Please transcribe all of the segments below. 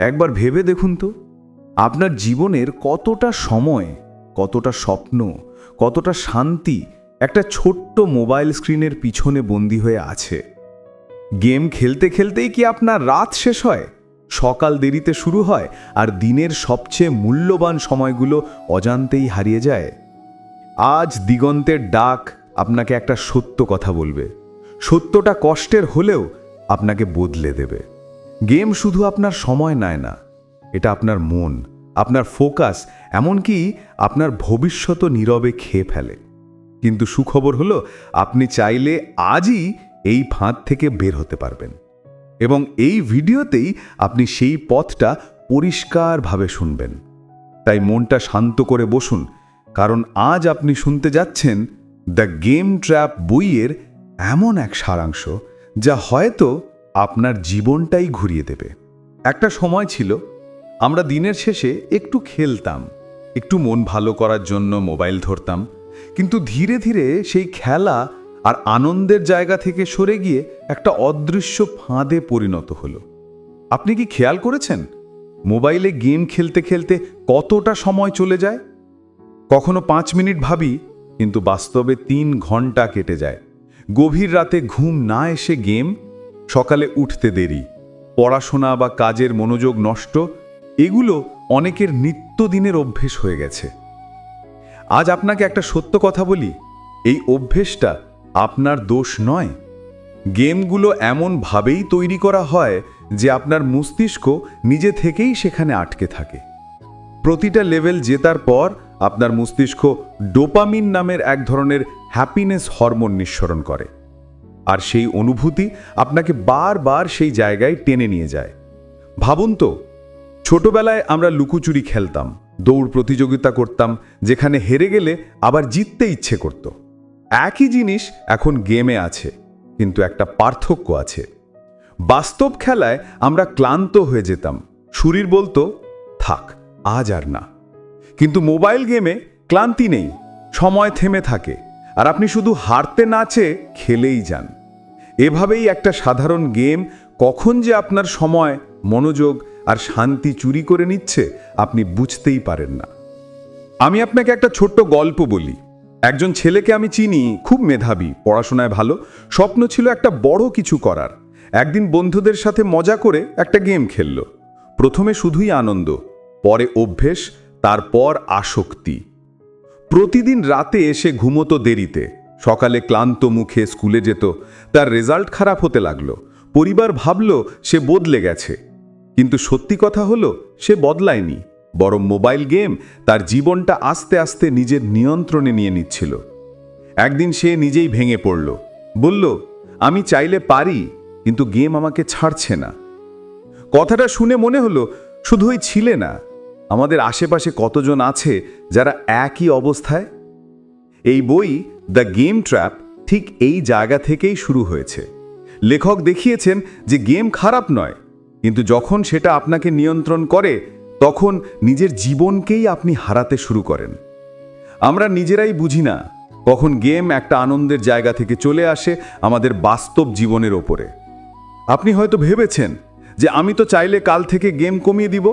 একবার ভেবে দেখুন তো, আপনার জীবনের কতটা সময়, কতটা স্বপ্ন, কতটা শান্তি একটা ছোট্ট মোবাইল স্ক্রিনের পিছনে বন্দী হয়ে আছে। গেম খেলতে খেলতেই কি আপনার রাত শেষ হয়, সকাল দেরিতে শুরু হয় আর দিনের সবচেয়ে মূল্যবান সময়গুলো অজান্তেই হারিয়ে যায়? আজ দিগন্তের ডাক আপনাকে একটা সত্য কথা বলবে। সত্যটা কষ্টের হলেও আপনাকে বদলে দেবে। গেম শুধু আপনার সময় নেয় না, এটা আপনার মন, আপনার ফোকাস, এমনকি আপনার ভবিষ্যৎও নীরবে খেয়ে ফেলে। কিন্তু সুখবর হলো, আপনি চাইলে আজই এই ফাঁদ থেকে বের হতে পারবেন। এবং এই ভিডিওতেই আপনি সেই পথটা পরিষ্কারভাবে শুনবেন। তাই মনটা শান্ত করে বসুন, কারণ আজ আপনি শুনতে যাচ্ছেন দ্য গেম ট্র্যাপ বইয়ের এমন এক সারাংশ, যা হয়তো আপনার জীবনটাই ঘুরিয়ে দেবে। একটা সময় ছিল, আমরা দিনের শেষে একটু খেলতাম, একটু মন ভালো করার জন্য মোবাইল ধরতাম, কিন্তু ধীরে ধীরে সেই খেলা আর আনন্দের জায়গা থেকে সরে গিয়ে একটা অদৃশ্য ফাঁদে পরিণত হলো। আপনি কি খেয়াল করেছেন? মোবাইলে গেম খেলতে খেলতে কতটা সময় চলে যায়? কখনো পাঁচ মিনিট ভাবি, কিন্তু বাস্তবে তিন ঘণ্টা কেটে যায়। গভীর রাতে ঘুম না এসে গেম সকালে উঠতে দেরি, পড়াশোনা বা কাজের মনোযোগ নষ্ট, এগুলো অনেকের নিত্যদিনের অভ্যেস হয়ে গেছে। আজ আপনাকে একটা সত্য কথা বলি, এই অভ্যেসটা আপনার দোষ নয়। গেমগুলো এমনভাবেই তৈরি করা হয় যে আপনার মস্তিষ্ক নিজে থেকেই সেখানে আটকে থাকে। প্রতিটা লেভেল জেতার পর আপনার মস্তিষ্ক ডোপামিন নামের এক ধরনের হ্যাপিনেস হরমোন নিঃসরণ করে। আর সেই অনুভূতি আপনাকে বারবার সেই জায়গায় টেনে নিয়ে যায়। ভাবুন তো, ছোটবেলায় আমরা লুকোচুরি খেলতাম, দৌড় প্রতিযোগিতা করতাম, যেখানে হেরে গেলে আবার জিততে ইচ্ছে করত। একই জিনিস এখন গেমে আছে, কিন্তু একটা পার্থক্য আছে। বাস্তব খেলায় আমরা ক্লান্ত হয়ে যেতাম, শরীর বলতো, থাক, আজ আর না। কিন্তু মোবাইল গেমে ক্লান্তি নেই, সময় থেমে থাকে, আর আপনি শুধু হারতে নাচে খেলেই যান। এভাবেই একটা সাধারণ গেম কখন যে আপনার সময়, মনোযোগ আর শান্তি চুরি করে নিচ্ছে, আপনি বুঝতেই পারেন না। আমি আপনাকে একটা ছোট্ট গল্প বলি। একজন ছেলেকে আমি চিনি, খুব মেধাবী, পড়াশোনায় ভালো, স্বপ্ন ছিল একটা বড় কিছু করার। একদিন বন্ধুদের সাথে মজা করে একটা গেম খেলল। প্রথমে শুধুই আনন্দ, পরে অভ্যেস, তারপর আসক্তি। প্রতিদিন রাতে এসে ঘুমতো দেরিতে। সকালে ক্লান্ত মুখে স্কুলে যেত, তার রেজাল্ট খারাপ হতে লাগল। পরিবার ভাবল সে বদলে গেছে। কিন্তু সত্যি কথা হলো, সে বদলায়নি। বরং মোবাইল গেম তার জীবনটা আস্তে আস্তে নিজের নিয়ন্ত্রণে নিয়ে নিচ্ছিল। একদিন সে নিজেই ভেঙে পড়ল। বলল, আমি চাইলে পারি, কিন্তু গেম আমাকে ছাড়ছে না। কথাটা শুনে মনে হলো শুধু ওই ছিলে না, আমাদের আশেপাশে কতজন আছে যারা একই অবস্থায়? এই বই দ্য গেম ট্র্যাপ ঠিক এই জায়গা থেকেই শুরু হয়েছে। লেখক দেখিয়েছেন যে গেম খারাপ নয়, কিন্তু যখন সেটা আপনাকে নিয়ন্ত্রণ করে, তখন নিজের জীবনকেই আপনি হারাতে শুরু করেন। আমরা নিজেরাই বুঝি না, কখন গেম একটা আনন্দের জায়গা থেকে চলে আসে আমাদের বাস্তব জীবনের ওপরে। আপনি হয়তো ভেবেছেন যে আমি তো চাইলে কাল থেকে গেম কমিয়ে দিব,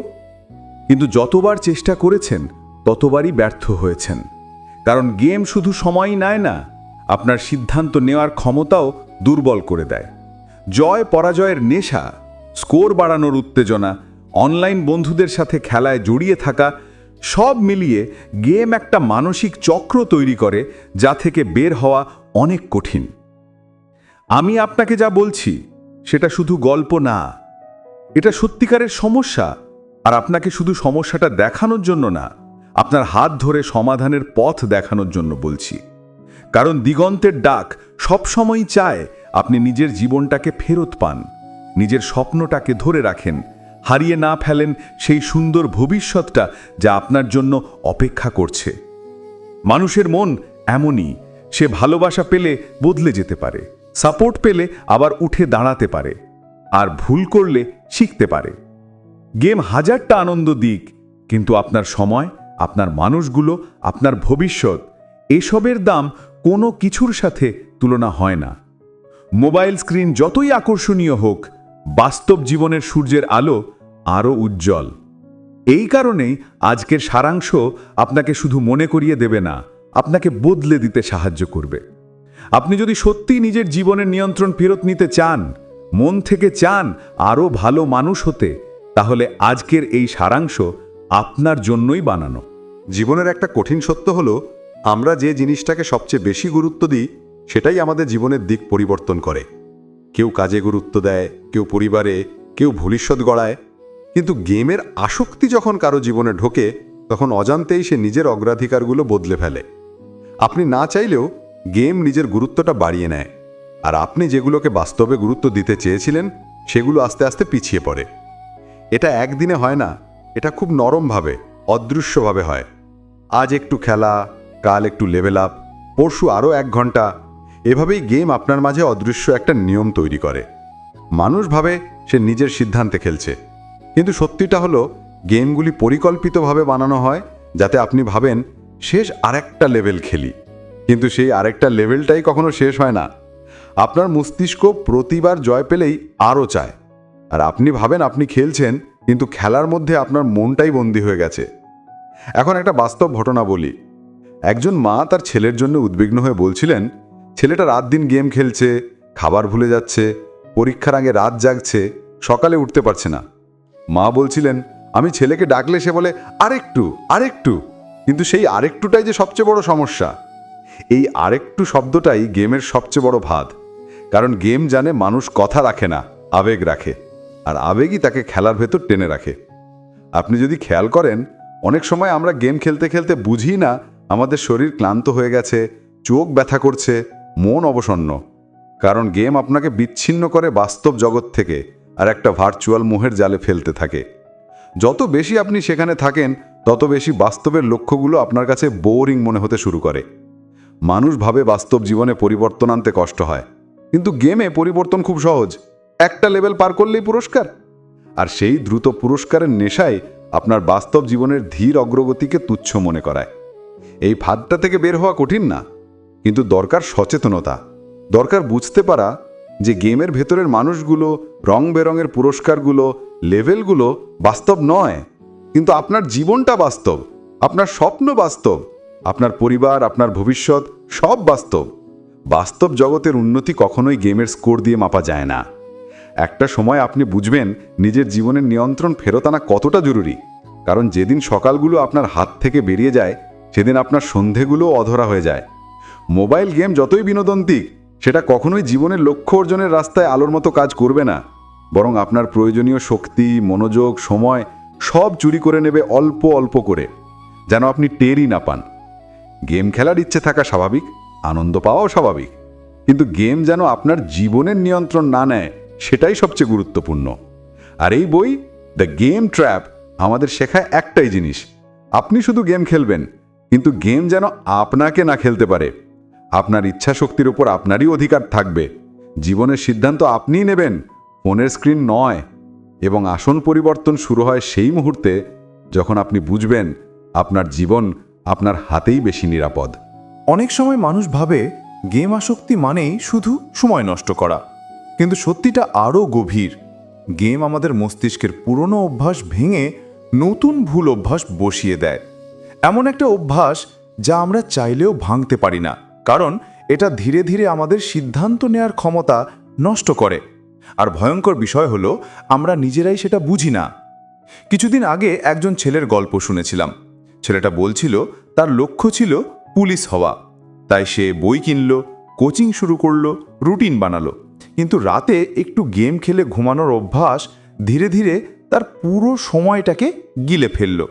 কিন্তু যতবার চেষ্টা করেছেন, ততবারই ব্যর্থ হয়েছেন। কারণ গেম শুধু সময়ই নেয় না, আপনার সিদ্ধান্ত নেওয়ার ক্ষমতাও দুর্বল করে দেয়। জয় পরাজয়ের নেশা, স্কোর বাড়ানোর উত্তেজনা, অনলাইন বন্ধুদের সাথে খেলায় জড়িয়ে থাকা, সব মিলিয়ে গেম একটা মানসিক চক্র তৈরি করে যা থেকে বের হওয়া অনেক কঠিন। আমি আপনাকে যা বলছি, সেটা শুধু গল্প না। এটা সত্যিকারের সমস্যা, আর আপনাকে শুধু সমস্যাটা দেখানোর জন্য না। আপনার হাত ধরে সমাধানের পথ দেখানোর জন্য বলছি। কারণ দিগন্তের ডাক সবসময়ই চায় আপনি নিজের জীবনটাকে ফেরত পান, নিজের স্বপ্নটাকে ধরে রাখেন, হারিয়ে না ফেলেন সেই সুন্দর ভবিষ্যৎটা যা আপনার জন্য অপেক্ষা করছে। মানুষের মন এমনই, সে ভালোবাসা পেলে বদলে যেতে পারে, সাপোর্ট পেলে আবার উঠে দাঁড়াতে পারে, আর ভুল করলে শিখতে পারে। গেম হাজারটা আনন্দ দিক, কিন্তু আপনার সময় আপনার মানুষগুলো, আপনার ভবিষ্যৎ, এসবের দাম কোনো কিছুর সাথে তুলনা হয় না। মোবাইল স্ক্রিন যতই আকর্ষণীয় হোক, বাস্তব জীবনের সূর্যের আলো আরও উজ্জ্বল। এই কারণেই আজকের সারাংশ আপনাকে শুধু মনে করিয়ে দেবে না, আপনাকে বদলে দিতে সাহায্য করবে। আপনি যদি সত্যি নিজের জীবনের নিয়ন্ত্রণ ফেরত নিতে চান, মন থেকে চান আরও ভালো মানুষ হতে, তাহলে আজকের এই সারাংশ আপনার জন্যই বানানো। জীবনের একটা কঠিন সত্য হলো, আমরা যে জিনিসটাকে সবচেয়ে বেশি গুরুত্ব দিই, সেটাই আমাদের জীবনের দিক পরিবর্তন করে। কেউ কাজে গুরুত্ব দেয়, কেউ পরিবারে, কেউ ভবিষ্যৎ গড়ায়। কিন্তু গেমের আসক্তি যখন কারও জীবনে ঢোকে, তখন অজান্তেই সে নিজের অগ্রাধিকারগুলো বদলে ফেলে। আপনি না চাইলেও গেম নিজের গুরুত্বটা বাড়িয়ে নেয়। আর আপনি যেগুলোকে বাস্তবে গুরুত্ব দিতে চেয়েছিলেন, সেগুলো আস্তে আস্তে পিছিয়ে পড়ে। এটা একদিনে হয় না, এটা খুব নরমভাবে অদৃশ্যভাবে হয়। আজ একটু খেলা, কাল একটু লেভেল আপ পরশু আরও এক ঘণ্টা। এভাবেই গেম আপনার মাঝে অদৃশ্য একটা নিয়ম তৈরি করে। মানুষ ভাবে সে নিজের সিদ্ধান্তে খেলছে। কিন্তু সত্যিটা হলো গেমগুলি পরিকল্পিতভাবে বানানো হয় যাতে আপনি ভাবেন, শেষ আরেকটা লেভেল খেলি। কিন্তু সেই আরেকটা লেভেলটাই কখনো শেষ হয় না। আপনার মস্তিষ্ক প্রতিবার জয় পেলেই আরও চায়। আর আপনি ভাবেন, আপনি খেলছেন কিন্তু খেলার মধ্যে আপনার মনটাই বন্দী হয়ে গেছে। এখন একটা বাস্তব ঘটনা বলি। একজন মা তার ছেলের জন্য উদ্বিগ্ন হয়ে বলছিলেন, ছেলেটা রাত দিন গেম খেলছে, খাবার ভুলে যাচ্ছে, পরীক্ষার আগে রাত জাগছে, সকালে উঠতে পারছে না। মা বলছিলেন, আমি ছেলেকে ডাকলে সে বলে, আরেকটু আরেকটু। কিন্তু সেই আরেকটুটাই যে সবচেয়ে বড় সমস্যা। এই আরেকটু শব্দটাই গেমের সবচেয়ে বড় ভাত কারণ গেম জানে মানুষ কথা রাখে না, আবেগ রাখে। আর আবেগই তাকে খেলার ভেতর টেনে রাখে। আপনি যদি খেয়াল করেন, অনেক সময় আমরা গেম খেলতে খেলতে বুঝি না আমাদের শরীর ক্লান্ত হয়ে গেছে, চোখ ব্যথা করছে, মন অবসন্ন। কারণ গেম আপনাকে বিচ্ছিন্ন করে বাস্তব জগৎ থেকে আর একটা ভার্চুয়াল মোহের জালে ফেলতে থাকে। যত বেশি আপনি সেখানে থাকেন, তত বেশি বাস্তবের লক্ষ্যগুলো আপনার কাছে বোরিং মনে হতে শুরু করে। মানুষ ভাবে বাস্তব জীবনে পরিবর্তন আনতে কষ্ট হয়। কিন্তু গেমে পরিবর্তন খুব সহজ। একটা লেভেল পার করলেই পুরস্কার? আর সেই দ্রুত পুরস্কারের নেশায় আপনার বাস্তব জীবনের ধীর অগ্রগতিকে তুচ্ছ মনে করায়। এই ফাঁদটা থেকে বের হওয়া কঠিন না, কিন্তু দরকার সচেতনতা। দরকার বুঝতে পারা যে গেমের ভেতরের মানুষগুলো রং বেরঙের পুরস্কারগুলো, লেভেলগুলো বাস্তব নয়, কিন্তু আপনার জীবনটা বাস্তব, আপনার স্বপ্ন বাস্তব, আপনার পরিবার, আপনার ভবিষ্যৎ সব বাস্তব। বাস্তব জগতের উন্নতি কখনোই গেমের স্কোর দিয়ে মাপা যায় না। একটা সময় আপনি বুঝবেন নিজের জীবনের নিয়ন্ত্রণ ফেরত আনা কতটা জরুরি। কারণ যেদিন সকালগুলো আপনার হাত থেকে বেরিয়ে যায়, সেদিন আপনার সন্ধেগুলো অধরা হয়ে যায়। মোবাইল গেম যতই বিনোদন বিনোদন্তিক সেটা কখনোই জীবনের লক্ষ্য অর্জনের রাস্তায় আলোর মতো কাজ করবে না। বরং আপনার প্রয়োজনীয় শক্তি, মনোযোগ, সময় সব চুরি করে নেবে অল্প অল্প করে, যেন আপনি টেরই না পান। গেম খেলার ইচ্ছে থাকা স্বাভাবিক, আনন্দ পাওয়াও স্বাভাবিক। কিন্তু গেম যেন আপনার জীবনের নিয়ন্ত্রণ না নেয় সেটাই সবচেয়ে গুরুত্বপূর্ণ। আর এই বই দ্য গেম ট্র্যাপ আমাদের শেখায় একটাই জিনিস। আপনি শুধু গেম খেলবেন, কিন্তু গেম যেন আপনাকে না খেলতে পারে। আপনার ইচ্ছা শক্তির উপর আপনারই অধিকার থাকবে। জীবনের সিদ্ধান্ত আপনিই নেবেন, ফোনের স্ক্রিন নয়। এবং আসন পরিবর্তন শুরু হয় সেই মুহূর্তে, যখন আপনি বুঝবেন, আপনার জীবন আপনার হাতেই বেশি নিরাপদ। অনেক সময় মানুষ ভাবে, গেম আসক্তি মানেই শুধু সময় নষ্ট করা। কিন্তু সত্যিটা আরও গভীর। গেম আমাদের মস্তিষ্কের পুরনো অভ্যাস ভেঙে নতুন ভুল অভ্যাস বসিয়ে দেয়। এমন একটা অভ্যাস যা আমরা চাইলেও ভাঙতে পারি না, কারণ এটা ধীরে ধীরে আমাদের সিদ্ধান্ত নেয়ার ক্ষমতা নষ্ট করে। আর ভয়ঙ্কর বিষয় হলো, আমরা নিজেরাই সেটা বুঝি না। কিছুদিন আগে একজন ছেলের গল্প শুনেছিলাম। ছেলেটা বলছিল, তার লক্ষ্য ছিল পুলিশ হওয়া। তাই সে বই কিনল, কোচিং শুরু করল, রুটিন বানালো। কিন্তু রাতে একটু গেম খেলে ঘুমানোর অভ্যাস ধীরে ধীরে তার পুরো সময়টাকে গিলে ফেলল।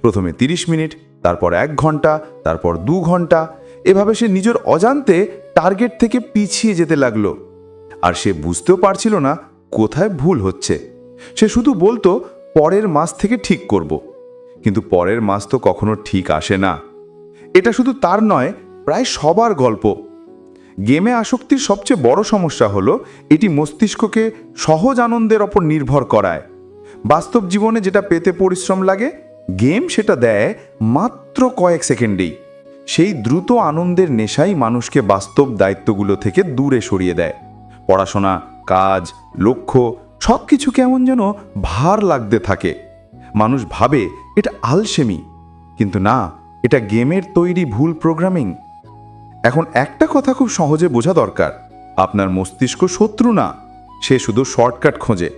প্রথমে 30 মিনিট, তারপর এক ঘণ্টা, তারপর দু ঘণ্টা। এভাবে সে নিজের অজান্তে টার্গেট থেকে পিছিয়ে যেতে লাগল। আর সে বুঝতেও পারছিল না কোথায় ভুল হচ্ছে। সে শুধু বলতো, পরের মাস থেকে ঠিক করব। কিন্তু পরের মাস তো কখনো ঠিক আসে না। এটা শুধু তার নয়, প্রায় সবার গল্প। গেমে আসক্তির সবচেয়ে বড় সমস্যা হলো, এটি মস্তিষ্ককে সহজ আনন্দের ওপর নির্ভর করায়। বাস্তব জীবনে যেটা পেতে পরিশ্রম লাগে, গেম সেটা দেয় মাত্র কয়েক সেকেন্ডেই। সেই দ্রুত আনন্দের নেশাই মানুষকে বাস্তব দায়িত্বগুলো থেকে দূরে সরিয়ে দেয়। পড়াশোনা, কাজ, লক্ষ্য সব কিছু কেমন যেন ভার লাগতে থাকে। মানুষ ভাবে এটা আলসেমি, কিন্তু না, এটা গেমের তৈরি ভুল প্রোগ্রামিং এখন একটা কথা খুব সহজে বোঝা দরকার। আপনার মস্তিষ্ক শত্রু না, সে শুধু শর্টকাট খোঁজে।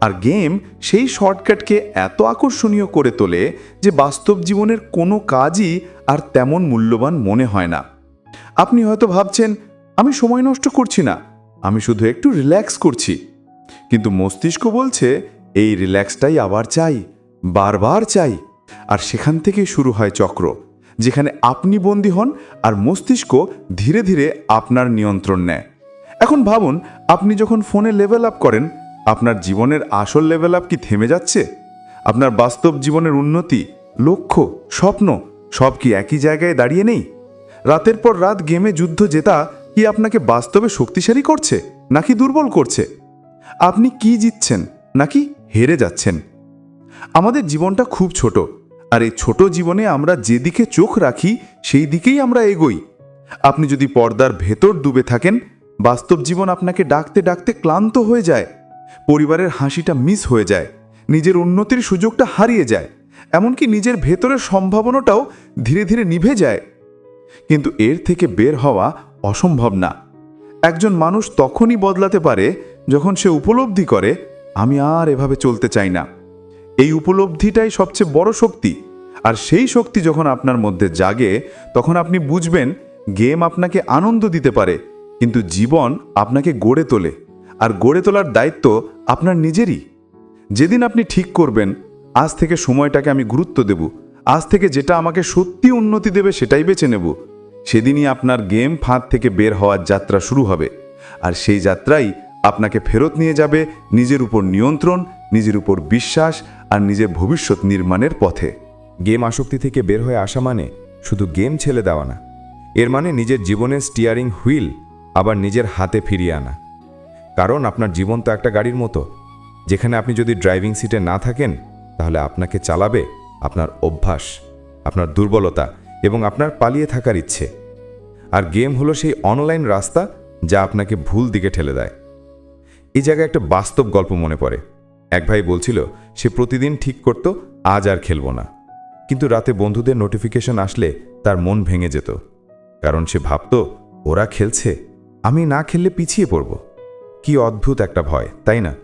আর গেম সেই শর্টকাটকে এত আকর্ষণীয় করে তোলে যে বাস্তব জীবনের কোনো কাজই আর তেমন মূল্যবান মনে হয় না। আপনি হয়তো ভাবছেন, আমি সময় নষ্ট করছি না, আমি শুধু একটু রিল্যাক্স করছি। কিন্তু মস্তিষ্ক বলছে, এই রিল্যাক্সটাই আবার চাই, বারবার চাই। আর সেখান থেকে শুরু হয় চক্র। যেখানে আপনি বন্দী হন আর মস্তিষ্ক ধীরে ধীরে আপনার নিয়ন্ত্রণ নেয়। এখন ভাবুন, আপনি যখন ফোনে লেভেল আপ করেন, আপনার জীবনের আসল লেভেল আপ কি থেমে যাচ্ছে? আপনার বাস্তব জীবনের উন্নতি, লক্ষ্য, স্বপ্ন, সব কি একই জায়গায় দাঁড়িয়ে নেই? রাতের পর রাত গেমে যুদ্ধ জেতা কি আপনাকে বাস্তবে শক্তিশালী করছে, নাকি দুর্বল করছে? আপনি কি জিতছেন, নাকি হেরে যাচ্ছেন? আমাদের জীবনটা খুব ছোট। আর এই ছোট জীবনে আমরা যেদিকে চোখ রাখি, সেই দিকেই আমরা এগোই। আপনি যদি পর্দার ভেতর ডুবে থাকেন, বাস্তব জীবন আপনাকে ডাকতে ডাকতে ক্লান্ত হয়ে যায়, পরিবারের হাসিটা মিস হয়ে যায়, নিজের উন্নতির সুযোগটা হারিয়ে যায়, এমনকি নিজের ভেতরের সম্ভাবনাটাও ধীরে ধীরে নিভে যায়। কিন্তু এর থেকে বের হওয়া অসম্ভব না। একজন মানুষ তখনই বদলাতে পারে যখন সে উপলব্ধি করে, আমি আর এভাবে চলতে চাই না। এই উপলব্ধিটাই সবচেয়ে বড় শক্তি। আর সেই শক্তি যখন আপনার মধ্যে জাগে, তখন আপনি বুঝবেন গেম আপনাকে আনন্দ দিতে পারে, কিন্তু জীবন আপনাকে গড়ে তোলে। আর গড়ে তোলার দায়িত্ব আপনার নিজেরই। যেদিন আপনি ঠিক করবেন, আজ থেকে সময়টাকে আমি গুরুত্ব দেব। আজ থেকে যেটা আমাকে সত্যি উন্নতি দেবে সেটাই বেছে নেব। সেদিনই আপনার গেম ফাঁদ থেকে বের হওয়ার যাত্রা শুরু হবে। আর সেই যাত্রাই আপনাকে ফেরত নিয়ে যাবে নিজের উপর নিয়ন্ত্রণ, নিজের উপর বিশ্বাস আর নিজের ভবিষ্যৎ নির্মাণের পথে। গেম আসক্তি থেকে বের হয়ে আসা মানে শুধু গেম ছেলে দেওয়া না। এর মানে নিজের জীবনের স্টিয়ারিং হুইল আবার নিজের হাতে ফিরিয়ে আনা। কারণ আপনার জীবন তো একটা গাড়ির মতো। যেখানে আপনি যদি ড্রাইভিং সিটে না থাকেন, তাহলে আপনাকে চালাবে আপনার অভ্যাস, আপনার দুর্বলতা এবং আপনার পালিয়ে থাকার ইচ্ছে। আর গেম হলো সেই অনলাইন রাস্তা যা আপনাকে ভুল দিকে ঠেলে দেয়। এই জায়গায় একটা বাস্তব গল্প মনে পড়ে। এক ভাই বলছিল, সে প্রতিদিন ঠিক করত, আজ আর খেলব না। কিন্তু রাতে বন্ধুদের নোটিফিকেশন আসলে তার মন ভেঙে যেত। কারণ সে ভাবত, ওরা খেলছে, আমি না খেললে পিছিয়ে পড়ব। কি অদ্ভুত একটা ভয়, তাই না?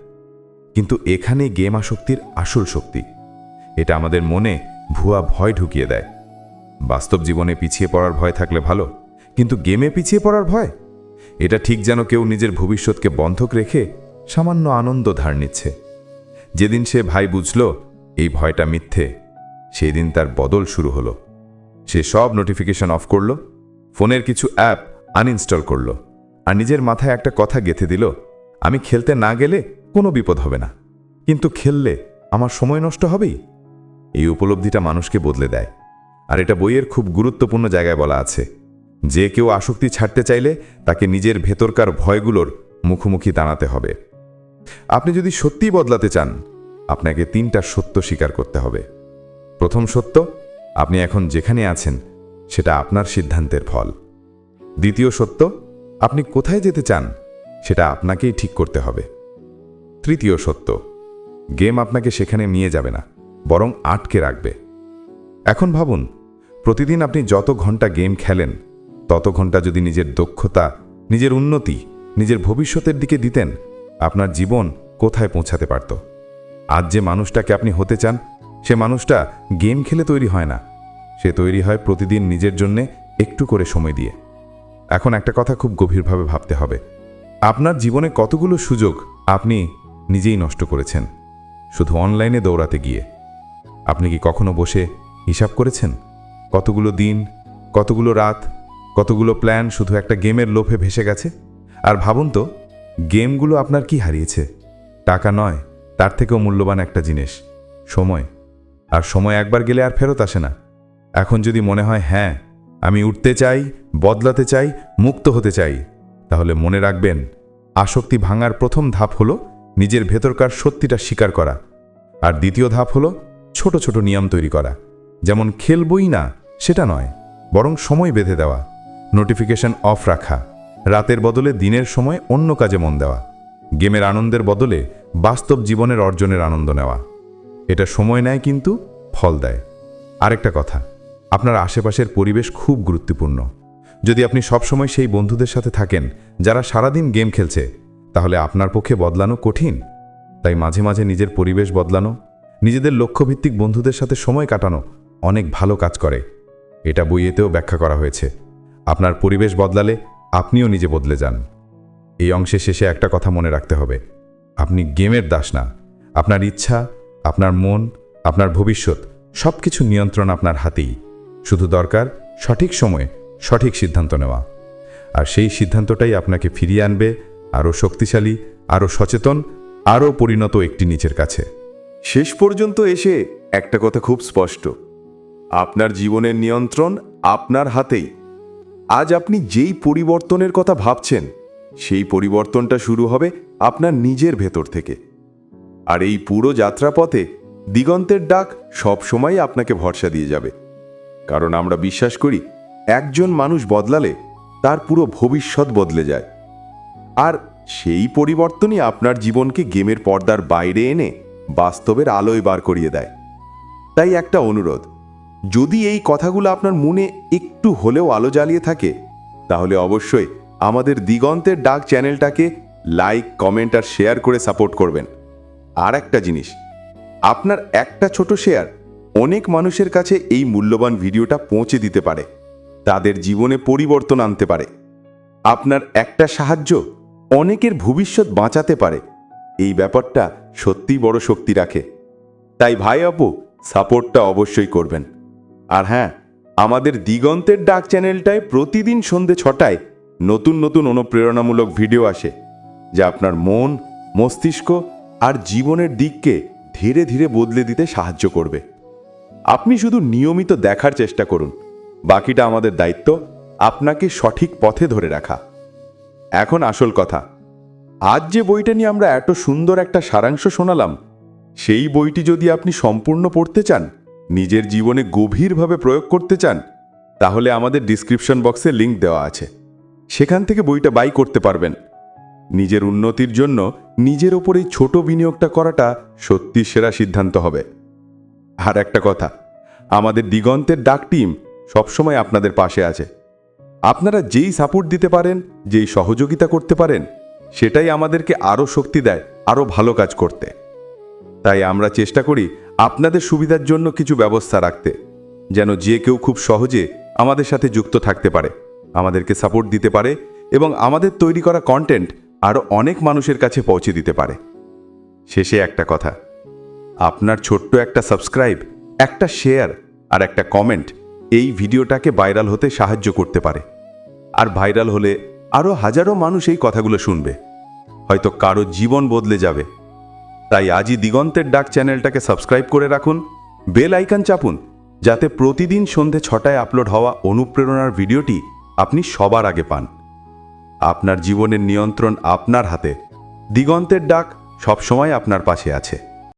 কিন্তু এখানে গেম আসক্তির আসল শক্তি। এটা আমাদের মনে ভুয়া ভয় ঢুকিয়ে দেয়। বাস্তব জীবনে পিছিয়ে পড়ার ভয় থাকলে ভালো, কিন্তু গেমে পিছিয়ে পড়ার ভয়? এটা ঠিক যেন কেউ নিজের ভবিষ্যৎকে বন্ধক রেখে সামান্য আনন্দ ধার নিচ্ছে। যেদিন সে ভাই বুঝল এই ভয়টা মিথ্যে সেই দিন তার বদল শুরু হলো। সে সব নোটিফিকেশন অফ করল, ফোনের কিছু অ্যাপ আনইনস্টল করল আর নিজের মাথায় একটা কথা গেঁথে দিল, আমি খেলতে না গেলে কোনো বিপদ হবে না, কিন্তু খেললে আমার সময় নষ্ট হবেই? এই উপলব্ধিটা মানুষকে বদলে দেয়। আর এটা বইয়ের খুব গুরুত্বপূর্ণ জায়গায় বলা আছে। যে কেউ আসক্তি ছাড়তে চাইলে তাকে নিজের ভেতরকার ভয়গুলোর মুখোমুখি দাঁড়াতে হবে। আপনি যদি সত্যিই বদলাতে চান, আপনাকে তিনটা সত্য স্বীকার করতে হবে। প্রথম সত্য, আপনি এখন যেখানে আছেন, সেটা আপনার সিদ্ধান্তের ফল। দ্বিতীয় সত্য, আপনি কোথায় যেতে চান, সেটা আপনাকেই ঠিক করতে হবে। তৃতীয় সত্য, গেম আপনাকে সেখানে নিয়ে যাবে না, বরং আটকে রাখবে। এখন ভাবুন, প্রতিদিন আপনি যত ঘণ্টা গেম খেলেন, তত ঘণ্টা যদি নিজের দক্ষতা, নিজের উন্নতি, নিজের ভবিষ্যতের দিকে দিতেন আপনার জীবন কোথায় পৌঁছাতে পারত? আজ যে মানুষটাকে আপনি হতে চান, সে মানুষটা গেম খেলে তৈরি হয় না। সে তৈরি হয় প্রতিদিন নিজের জন্যে একটু করে সময় দিয়ে। এখন একটা কথা খুব গভীরভাবে ভাবতে হবে। আপনার জীবনে কতগুলো সুযোগ আপনি নিজেই নষ্ট করেছেন? শুধু অনলাইনে দৌড়াতে গিয়ে। আপনি কি কখনো বসে হিসাব করেছেন? কতগুলো দিন, কতগুলো রাত, কতগুলো প্ল্যান শুধু একটা গেমের লোভে ভেসে গেছে? আর ভাবুন তো গেমগুলো আপনার কি হারিয়েছে? টাকা নয়, তার থেকেও মূল্যবান একটা জিনিস, সময়। আর সময় একবার গেলে আর ফেরত আসে না। এখন যদি মনে হয় হ্যাঁ আমি উঠতে চাই, বদলাতে চাই, মুক্ত হতে চাই, তাহলে মনে রাখবেন, আসক্তি ভাঙার প্রথম ধাপ হলো নিজের ভেতরকার সত্যিটা স্বীকার করা। আর দ্বিতীয় ধাপ হলো ছোট ছোট নিয়ম তৈরি করা। যেমন খেলবই না, সেটা নয়, বরং সময় বেঁধে দেওয়া, নোটিফিকেশন অফ রাখা। রাতের বদলে দিনের সময় অন্য কাজে মন দেওয়া, গেমের আনন্দের বদলে বাস্তব জীবনের অর্জনের আনন্দ নেওয়া। এটা সময় নেয় কিন্তু ফল দেয়। আরেকটা কথা, আপনার আশেপাশের পরিবেশ খুব গুরুত্বপূর্ণ। যদি আপনি সবসময় সেই বন্ধুদের সাথে থাকেন যারা সারাদিন গেম খেলছে, তাহলে আপনার পক্ষে বদলানো কঠিন। তাই মাঝে মাঝে নিজের পরিবেশ বদলানো, নিজেদের লক্ষ্যভিত্তিক বন্ধুদের সাথে সময় কাটানো অনেক ভালো কাজ করে। এটা বইয়েতেও ব্যাখ্যা করা হয়েছে। আপনার পরিবেশ বদলালে আপনিও নিজে বদলে যান। এই অংশে শেষে একটা কথা মনে রাখতে হবে। আপনি গেমের দাস না। আপনার ইচ্ছা, আপনার মন, আপনার ভবিষ্যৎ সব কিছু নিয়ন্ত্রণ আপনার হাতেই। শুধু দরকার সঠিক সময়ে সঠিক সিদ্ধান্ত নেওয়া। আর সেই সিদ্ধান্তটাই আপনাকে ফিরিয়ে আনবে আরও শক্তিশালী, আরও সচেতন, আরও পরিণত একটি নিচের কাছে। শেষ পর্যন্ত এসে একটা কথা খুব স্পষ্ট। আপনার জীবনের নিয়ন্ত্রণ আপনার হাতেই। আজ আপনি যেই পরিবর্তনের কথা ভাবছেন, সেই পরিবর্তনটা শুরু হবে আপনার নিজের ভেতর থেকে। আর এই পুরো যাত্রাপথে দিগন্তের ডাক সবসময় আপনাকে ভরসা দিয়ে যাবে। কারণ আমরা বিশ্বাস করি, একজন মানুষ বদলালে তার পুরো ভবিষ্যৎ বদলে যায়। আর সেই পরিবর্তনই আপনার জীবনকে গেমের পর্দার বাইরে এনে বাস্তবের আলোয় বার করিয়ে দেয়। তাই একটা অনুরোধ যদি এই কথাগুলো আপনার মনে একটু হলেও আলো জ্বালিয়ে থাকে, তাহলে অবশ্যই আমাদের দিগন্তের ডাক চ্যানেলটাকে লাইক, কমেন্ট আর শেয়ার করে সাপোর্ট করবেন। আর একটা জিনিস, আপনার একটা ছোট শেয়ার অনেক মানুষের কাছে এই মূল্যবান ভিডিওটা পৌঁছে দিতে পারে। তাদের জীবনে পরিবর্তন আনতে পারে। আপনার একটা সাহায্য অনেকের ভবিষ্যৎ বাঁচাতে পারে। এই ব্যাপারটা সত্যিই বড় শক্তি রাখে। তাই ভাই আপু, সাপোর্টটা অবশ্যই করবেন। আর হ্যাঁ আমাদের দিগন্তের ডাক চ্যানেলটায় প্রতিদিন সন্ধে ছটায় নতুন নতুন অনুপ্রেরণামূলক ভিডিও আসে, যা আপনার মন, মস্তিষ্ক আর জীবনের দিককে ধীরে ধীরে বদলে দিতে সাহায্য করবে। আপনি শুধু নিয়মিত দেখার চেষ্টা করুন, বাকিটা আমাদের দায়িত্ব আপনাকে সঠিক পথে ধরে রাখা। এখন আসল কথা, আজ যে বইটা নিয়ে আমরা এত সুন্দর একটা সারাংশ শোনালাম, সেই বইটি যদি আপনি সম্পূর্ণ পড়তে চান নিজের জীবনে গভীরভাবে প্রয়োগ করতে চান, তাহলে আমাদের ডিসক্রিপশন বক্সে লিংক দেওয়া আছে। সেখান থেকে বইটা বাই করতে পারবেন। নিজের উন্নতির জন্য নিজের ওপর এই ছোট বিনিয়োগটা করাটা সত্যি সেরা সিদ্ধান্ত হবে। আর একটা কথা, আমাদের দিগন্তের ডাক টিম সবসময় আপনাদের পাশে আছে। আপনারা যেই সাপোর্ট দিতে পারেন, যেই সহযোগিতা করতে পারেন, সেটাই আমাদেরকে আরও শক্তি দেয়, আরও ভালো কাজ করতে। তাই আমরা চেষ্টা করি আপনাদের সুবিধার জন্য কিছু ব্যবস্থা রাখতে, যেন যে কেউ খুব সহজে আমাদের সাথে যুক্ত থাকতে পারে, আমাদেরকে সাপোর্ট দিতে পারে এবং আমাদের তৈরি করা কন্টেন্ট আরও অনেক মানুষের কাছে পৌঁছে দিতে পারে। শেষে একটা কথা, আপনার ছোট্ট একটা সাবস্ক্রাইব একটা শেয়ার আর একটা কমেন্ট এই ভিডিওটাকে ভাইরাল হতে সাহায্য করতে পারে। আর ভাইরাল হলে আরও হাজারো মানুষ এই কথাগুলো শুনবে। হয়তো কারও জীবন বদলে যাবে। তাই আজই দিগন্তের ডাক চ্যানেলটাকে সাবস্ক্রাইব করে রাখুন, বেল আইকন চাপুন, যাতে প্রতিদিন সন্ধে ছটায় আপলোড হওয়া অনুপ্রেরণার ভিডিওটি আপনি সবার আগে পান। আপনার জীবনের নিয়ন্ত্রণ আপনার হাতে। দিগন্তের ডাক সবসময় আপনার পাশে আছে।